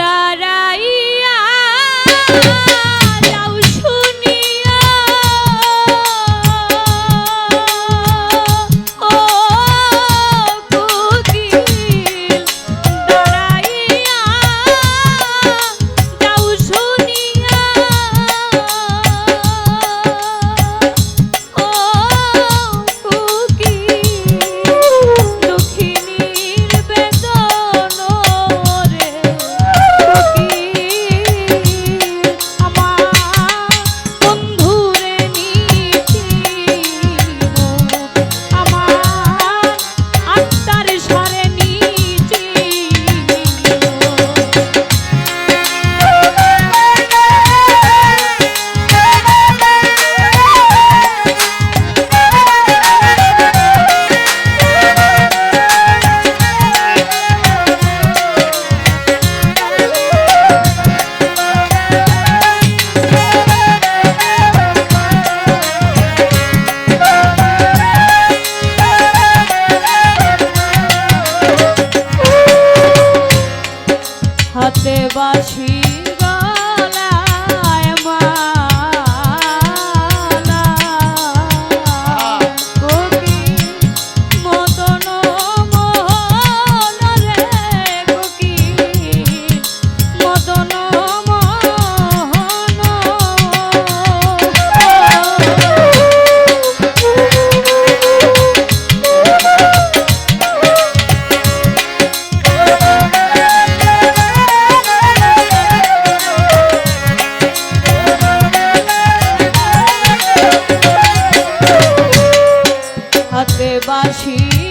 তারা হাতে বাসি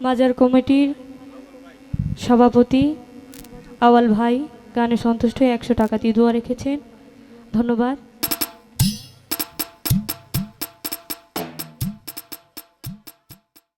মাজার কমিটির সভাপতি আওয়াল ভাই গানে সন্তুষ্ট হয়ে একশো টাকা দিয়ে দোয়া রেখেছেন। ধন্যবাদ।